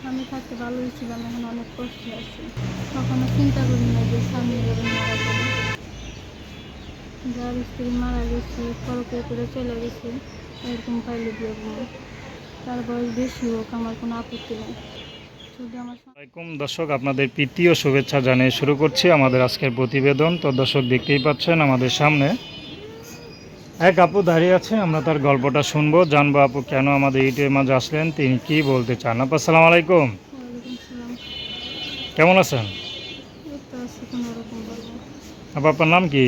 স্বামী থাকতে ভালোই ছিলাম, এখন অনেক কষ্টে আছি। কখনো চিন্তা করি না যে স্বামী এভাবে মারা যাবে। যার স্ত্রী মারা গেছে, পরকে করে চলে গেছে, এরকম পাইলে করব তার বয়স বেশি হোক, আমার কোনো আপত্তি নেই। আসসালামাইকুম দর্শক, আপনাদের প্রীতি ও শুভেচ্ছা জানিয়ে শুরু করছি আমাদের আজকের প্রতিবেদন। তো দর্শক দেখতেই পাচ্ছেন আমাদের সামনে এক আপু দাঁড়িয়ে আছে আমরা তার গল্পটা শুনব। জানব আপু কেন আমাদের ইউটিউবের মাঝে আসলেন তিনি কি বলতে চান? আপু আসসালামু আলাইকুম। কেমন আছেন? আপু আপনার নাম কি?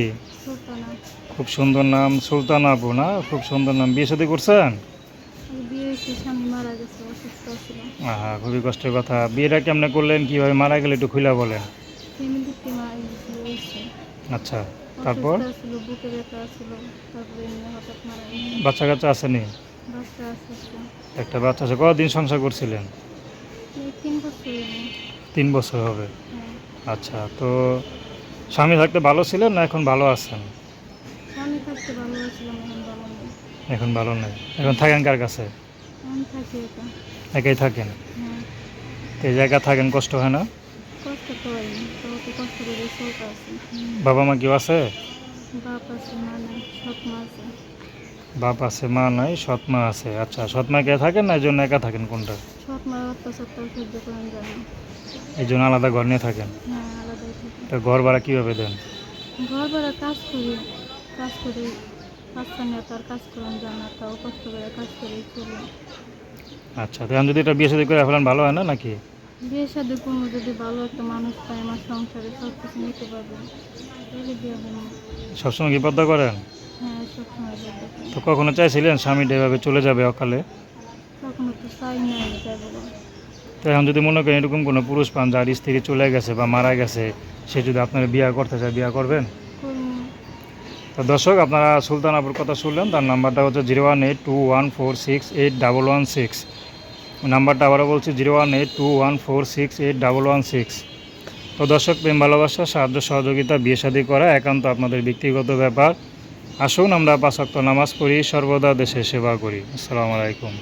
খুব সুন্দর নাম সুলতান আপু না? খুব সুন্দর নাম। বিয়ে সাথে করছেন? আহা খুবই কষ্টের কথা। বিয়েটা কেমনে করলেন? কীভাবে মারা গেলে একটু খুলে বলেন। আচ্ছা। তারপর? বাচ্চা কাচ্চা আসেনি একটা। বাচ্চা আছে কতদিন সংসার করছিলেন? তিন বছর হবে। হ্যাঁ। আচ্ছা তো স্বামী থাকতে ভালো ছিলেন না এখন ভালো আছেন? এখন ভালো নেই। এখন থাকেন কার কাছে? একাই থাকেন? হ্যাঁ। তো এই জায়গা থাকেন কষ্ট হয় না? কষ্ট তো হয়নি তো কষ্ট করে চলতে আছে। বাবা মা কেউ আছে? বাপ আছে মা নাই সৎ মা আছে। বাপ আছে মা নাই সৎ মা আছে। আচ্ছা সৎ মা কে থাকেন না এই জন্য একা থাকেন কোনটা? সৎ মা অত্যাচার তো সহ্য করেন জানি এই জন্য আলাদা ঘর নিয়ে থাকেন? হ্যাঁ আলাদাই থাকি। তো ঘর ভাড়া কীভাবে দেন? ঘর ভাড়া কাজ করি কাজ করি বাচ্চা নিয়ে কাজ করেন জানা তাও কষ্ট করে কাজ করে চলি। আচ্ছা তো এখন যদি এটা বিয়ে সাথে করে ফেলেন ভালো হয় না নাকি? বিয়ে সাথে কোনো যদি ভালো একটা মানুষ পায় আমার সংসারে সব কিছু নিতে পারবে। তাহলে বিয়ে হবে না। সবসময় কি পদ্মা করেন? হ্যাঁ সবসময় তো কখনো চাইছিলেন স্বামীটা এভাবে চলে যাবে অকালে? কখনো তো চাই তো এখন যদি মনে করেন এরকম কোনো পুরুষ পান যার স্ত্রী চলে গেছে বা মারা গেছে সে যদি আপনার বিয়ে করতে চায় বিয়ে করবেন? তো দর্শক আপনারা সুলতান আপুর কথা শুনলেন তার নাম্বারটা হচ্ছে zero one eight two one four six eight double one six. নাম্বারটা আবারও বলছি, zero one eight two one four six eight double one six. তো দর্শক, প্রেম, ভালোবাসা, সাহায্য, সহযোগিতা, বিয়ে, শাদী করা একান্ত আপনাদের ব্যক্তিগত ব্যাপার। আসুন আমরা পাঁচ ওয়াক্ত নামাজ পড়ি, সর্বদা দেশের সেবা করি। আসসালামু আলাইকুম।